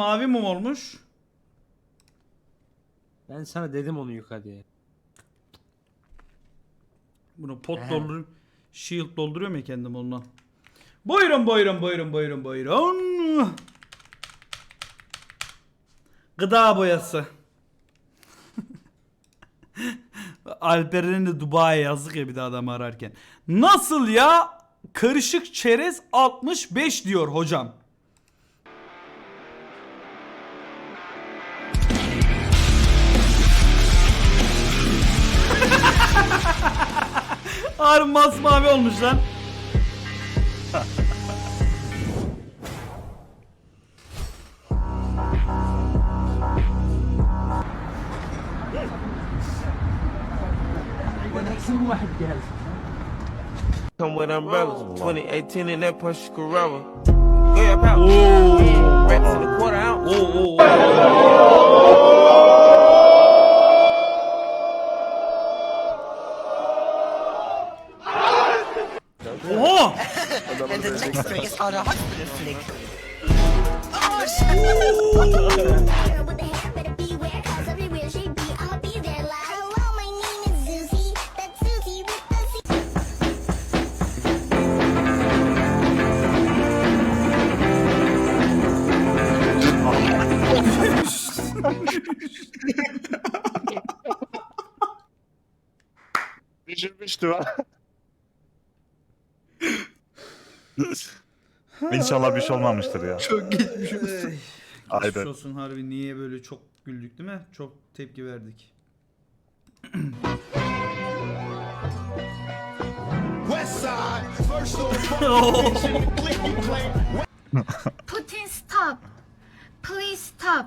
mavi mum olmuş. Ben sana dedim onu yıka diye. Bunu pot He. shield dolduruyor mu kendim ondan? Buyurun buyurun buyurun buyurun buyurun. Gıda boyası. Alperen'in de Dubai yazdık ya bir de adam ararken. Nasıl ya? Karışık çerez 65 diyor hocam. Harbi masmavi olmuş lan. Come with umbrellas. 2018 in that Porsche Carrera. Yeah, power. Oo. Düşürmüştü ha. İnşallah bir şey olmamıştır ya. Çok geçmiş olsun. Aynen. Geçmiş olsun harbi niye böyle çok güldük değil mi? Çok tepki verdik. Putin stop. Please stop.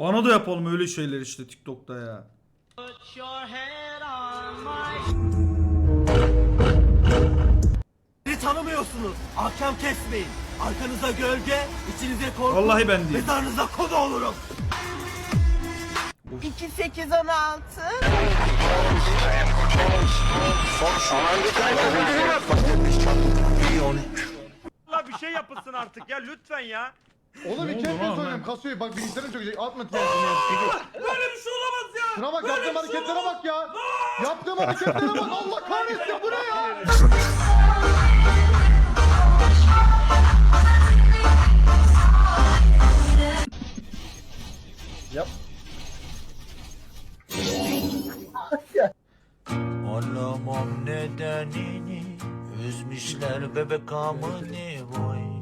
Bana da yapalım öyle şeyler işte TikTok'ta ya. Beni tanımıyorsunuz. Ahkam kesmeyin. Arkanıza gölge, içinize korku. Vallahi ben değil. Mezarınıza konu olurum. 2 8 16 Allah bir şey yapılsın artık ya lütfen ya. Oğlum Ne iki oldu kez lan oynuyorum ben? kasıyor bak bilgisayarım iyi atma ya. Böyle bir şey olamaz ya. Şuna bak yaptığım hareketlere bak ya. Yaptığım hareketlere bak Allah kahretsin bu ne ya? Anlamam nedenini Üzmüşler bebek amını vay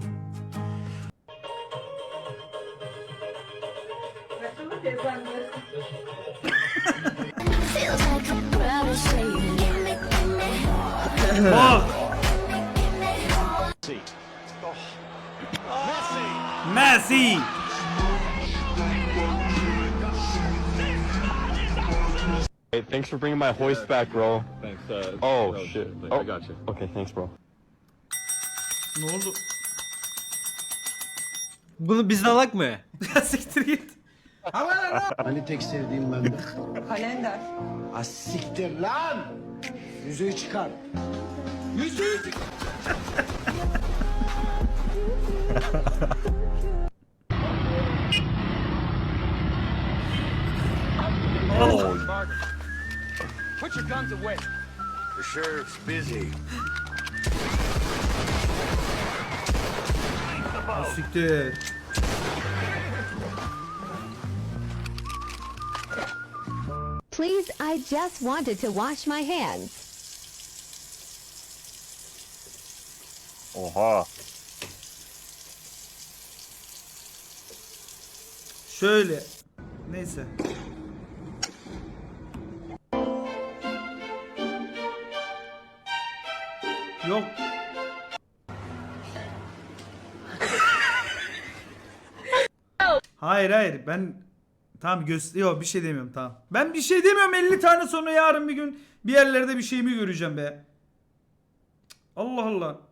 Bak. Messi. Hey, thanks for bringing my hoist back, bro. Thanks. Uh, Oh, no, shit. I Oh. got you. Okay, thanks, bro. Ne oldu? Bunu bizden alak mı? Siktir git. Hani tek sevdiğim bende Kalender. Ha siktir lan Yüzüğü çıkar Yüzüğü çıkar Put your guns away. The sheriff's busy Siktir. Please, I just wanted to wash my hands. Oha. Şöyle. Neyse. Yok. hayır hayır ben Tamam gösteriyor bir şey demiyorum tamam. Ben bir şey demiyorum 50 tane sonra yarın bir gün bir yerlerde bir şeyimi göreceğim be. Allah Allah.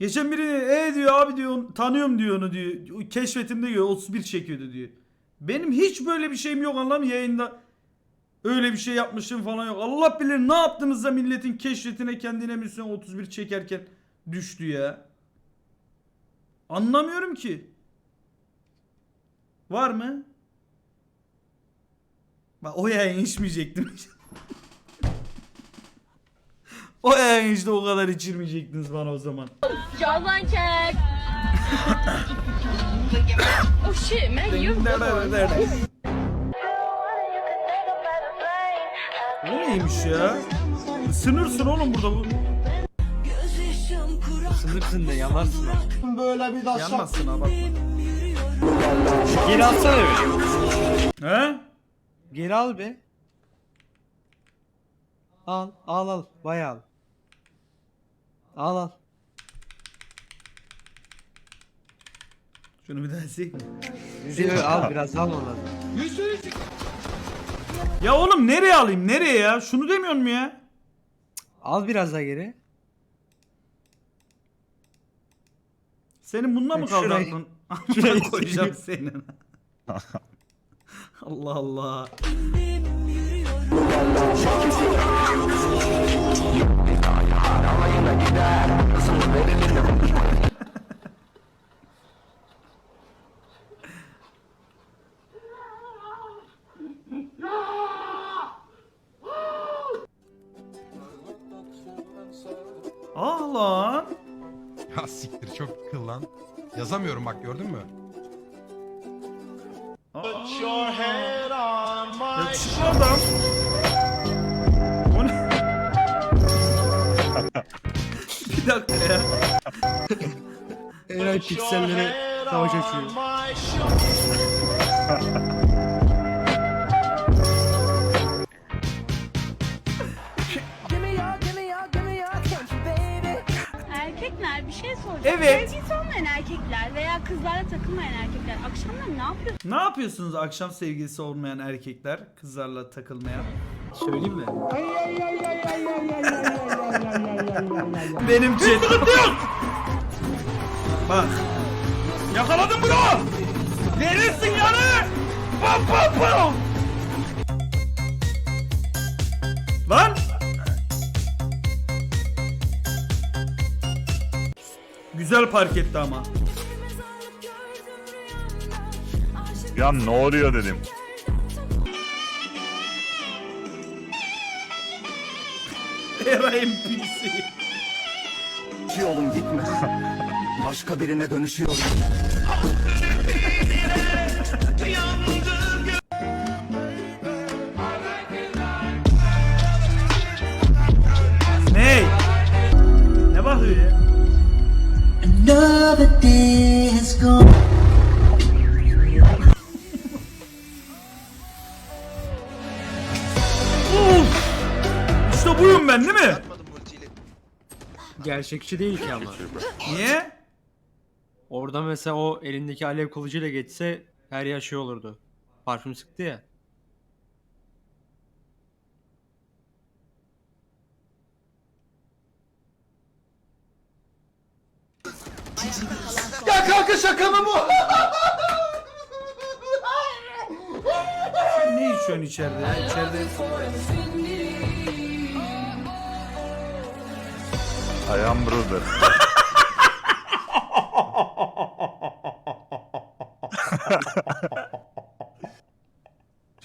Geçen biri e diyor abi diyor tanıyorum diyor onu diyor. Keşfetimde diyor 31 çekiyordu diyor. Benim hiç böyle bir şeyim yok anlam yayında. Öyle bir şey yapmışım falan yok. Allah bilir ne yaptınız da milletin keşfetine kendine misyon 31 çekerken düştü ya. Anlamıyorum ki. Var mı? Bak o yayın içmeyecektim. o yayın işte o kadar içirmeyecektiniz bana o zaman. Jawline check. oh shit, man, you. Bu neymiş ya? Isınırsın oğlum burada bu. Sınırsın ne yanarsın. Böyle bir daşak. Yanmazsın ha bak. Geri alsana bir. He? Geri al be. Al al al bayağı al. Al al. Şunu bir daha mi? Yüzüğü al biraz al onu. Ya oğlum nereye alayım? Nereye ya? Şunu demiyor mu ya? Al biraz daha geri. Senin bununla mı kaldı şurayı- aklın? Amına koyacağım senin. Allah Allah. Eray piksellere savaş açıyor. Erkekler bir şey soracağım. Evet. Sevgilisi olmayan erkekler veya kızlarla takılmayan erkekler akşamları ne yapıyor? Ne yapıyorsunuz akşam sevgilisi olmayan erkekler kızlarla takılmayan? Söyleyeyim mi? Benim chat. Bak. Yakaladım bunu. Neresin yani? Pam pam pam. Lan. Güzel park etti ama. Ya ne oluyor dedim. Era NPC. Oğlum gitme. Başka birine dönüşüyorum. Ne? Ne bakıyor ya? Uf! İşte buyum ben değil mi? Gerçekçi değil ki ama. Niye? Orada mesela o elindeki alev kılıcıyla geçse her yer şey olurdu. Parfüm sıktı ya. Ya kanka şaka mı bu? Ne içiyorsun içeride ya? İçeride I am brother.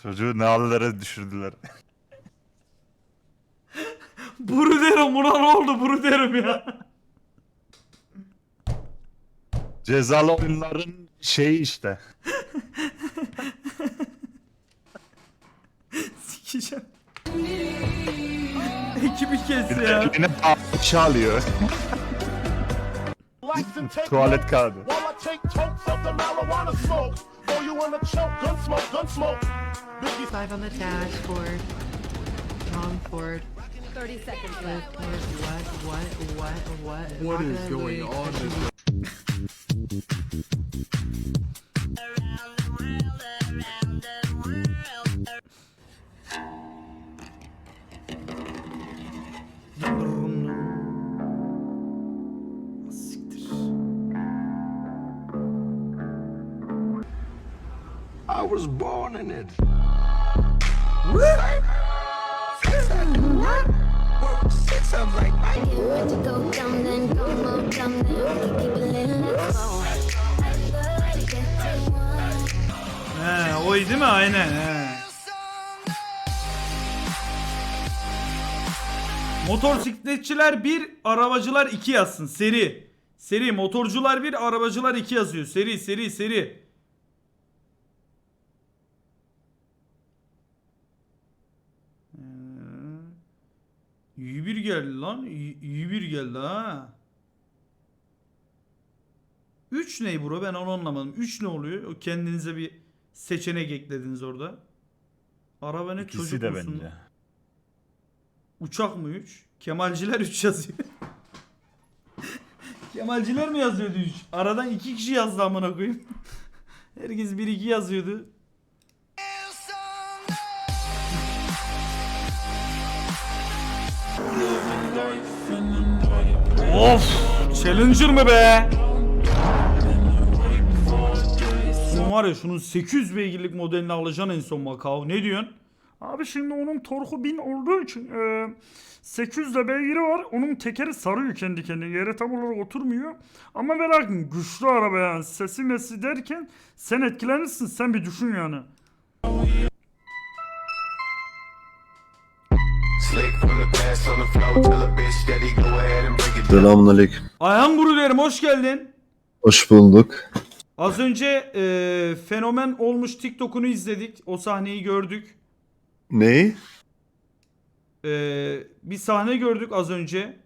Çocuğu ne hallere düşürdüler. Buru derim buna ne oldu buru derim ya. Cezalı oyunların şeyi işte. Sikeceğim. Ekibi kes ya. eline bağlı alıyor. Tuvalet kağıdı. take totes of the marijuana smoke. Throw you wanna choke, gun smoke, gun smoke. Biggie. Five on the dashboard. Tom Ford. 30 seconds left. What, what, what, what, what? What is going on? To get to one. He, oy değil mi? Aynen. He. Motosikletçiler 1, arabacılar 2 yazsın. Seri. Seri. Motorcular 1, arabacılar 2 yazıyor. Seri, seri, seri. İyi bir geldi lan. İyi, iyi bir geldi ha. 3 ne bro? Ben onu anlamadım. 3 ne oluyor? O kendinize bir seçenek eklediniz orada. Araba ne çocuk musun? Uçak mı 3? Kemalciler 3 yazıyor. Kemalciler mi yazıyordu 3? Aradan 2 kişi yazdı amına koyayım. Herkes 1 2 yazıyordu. Of! Challenger mı be? Şunun var ya şunun 800 beygirlik modelini alacaksın en son Macau. Ne diyorsun? Abi şimdi onun torku 1000 olduğu için e, 800 de beygiri var. Onun tekeri sarıyor kendi kendine. Yere tam olarak oturmuyor. Ama ve lakin güçlü araba yani. Sesi mesi derken sen etkilenirsin. Sen bir düşün yani. Selamünaleyküm. Ayhan Gurulerim hoş geldin. Hoş bulduk. Az önce e, fenomen olmuş TikTok'unu izledik. O sahneyi gördük. Neyi? E, bir sahne gördük az önce.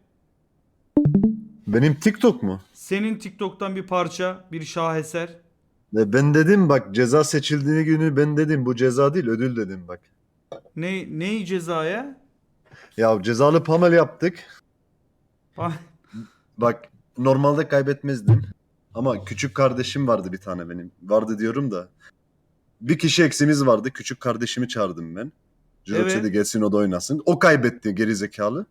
Benim TikTok mu? Senin TikTok'tan bir parça, bir şaheser. Ve ben dedim bak ceza seçildiği günü ben dedim bu ceza değil ödül dedim bak. Ne neyi cezaya? Ya cezalı panel yaptık. Bak normalde kaybetmezdim. Ama küçük kardeşim vardı bir tane benim. Vardı diyorum da. Bir kişi eksimiz vardı. Küçük kardeşimi çağırdım ben. Jirox Evet. dedi gelsin o da oynasın. O kaybetti geri zekalı.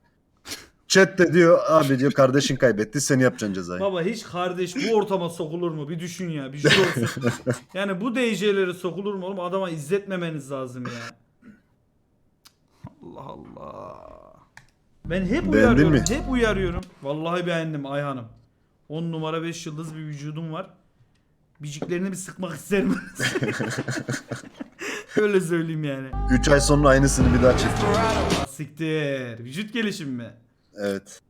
Chat de diyor abi diyor kardeşin kaybetti sen yapacaksın cezayı. Baba hiç kardeş bu ortama sokulur mu? Bir düşün ya. Bir şey olsun. yani bu DJ'lere sokulur mu oğlum? Adama izletmemeniz lazım ya. Allah Allah. Ben hep Beğendin uyarıyorum. mi? Hep uyarıyorum. Vallahi beğendim Ayhan'ım. 10 numara 5 yıldız bir vücudum var. Biciklerini bir sıkmak isterim. Öyle söyleyeyim yani. 3 ay sonra aynısını bir daha çekeceğim. Ah, Siktir. Vücut gelişim mi? Evet.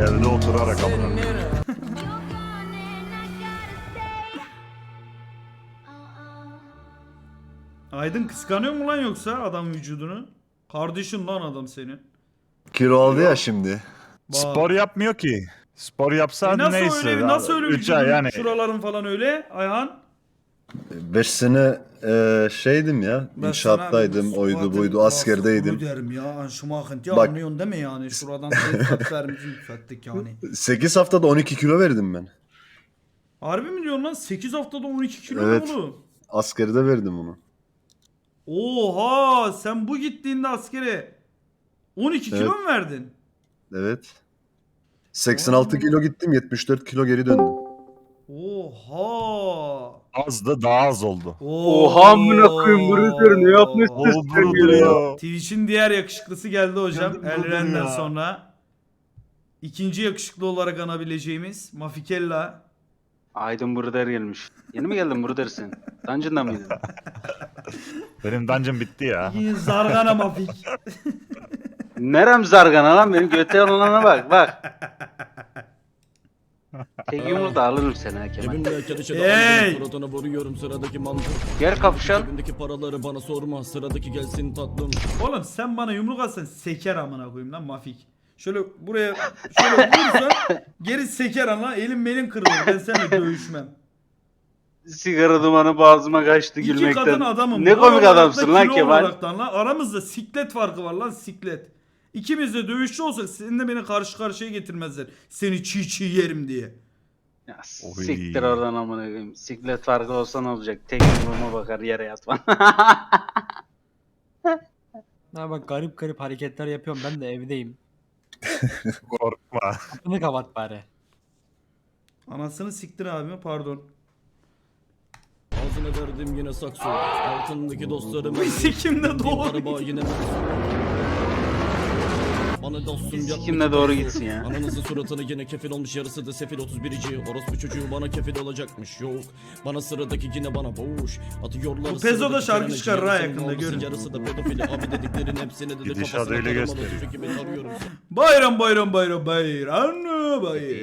Evde oturarak uh-uh. Aydın kıskanıyor mu lan yoksa adam vücudunu? Kardeşin lan adam senin. Kilo aldı ya şimdi. Spor yapmıyor ki. Spor yapsa E nasıl neyse. öyle nasıl öyle 3 ay vücudun yani. şuraların falan öyle Ayhan? 5 sene e, şeydim ya. inşaattaydım. Oydu buydu. Askerdeydim. derim ya Bak- anlıyorsun değil mi yani? Şuradan yükselttik yani. 8 haftada 12 kilo verdim ben. Harbi mi diyorsun lan? 8 haftada 12 kilo Evet. mu oğlum? Askerde verdim onu. Oha sen bu gittiğinde askere 12 kilo Evet. mu verdin? Evet. 86 kilo gittim 74 kilo geri döndüm. Oha. Azdı daha az oldu. Oha amına koyayım ne yapmışsın O duruyor. Twitch'in diğer yakışıklısı geldi hocam. Geldim, Elren'den geldim ya. sonra. İkinci yakışıklı olarak anabileceğimiz Mafikella. Aydın Bruder gelmiş. Yeni mi geldin Bruder sen? Dungeon'da mıydın? Benim dungeon bitti ya. Yine Zargana Mafik. Nerem zargana lan benim göte olana bak bak. Tek yumruk da alırım seni ha Kemal. Hey! vuruyorum sıradaki mantık. Gel kapışalım. Cebimdeki paraları bana sorma sıradaki gelsin tatlım. Oğlum sen bana yumruk atsan seker amına koyayım lan Mafik. Şöyle buraya şöyle vurursan geri seker lan elim benim kırılır. Ben seninle dövüşmem. Sigara dumanı boğazıma kaçtı İki gülmekten. kadın adamım. Ne komik olarak da adamsın lan kilo Kemal. olaraktan lan. Aramızda siklet farkı var lan siklet. İkimiz de dövüşçü olsak senin de beni karşı karşıya getirmezler. Seni çiğ çiğ yerim diye. Ya, Oy. siktir oradan amına koyayım. Siklet farkı olsa ne olacak? Tek yumruğuma bakar yere yatman. Ha bak garip garip hareketler yapıyorum ben de evdeyim. Korkma. Kapını kapat bari. Anasını siktir abime pardon. Ağzına verdim yine sakso. Altındaki dostlarım. Bu sikimde doğru. Araba yine bana dostum Sikimle doğru gitsin ya. Ananızın suratını yine kefil olmuş yarısı da sefil 31. Orospu çocuğu bana kefil olacakmış yok. Bana sıradaki yine bana boş. Atıyorlar Bu Pezo da şarkı çıkarır ha yakında, görün. Yarısı da pedofili abi dediklerin hepsine de Gidişat kafasına öyle taramalı gösteriyor. Bayram bayram bayram bayram bayram.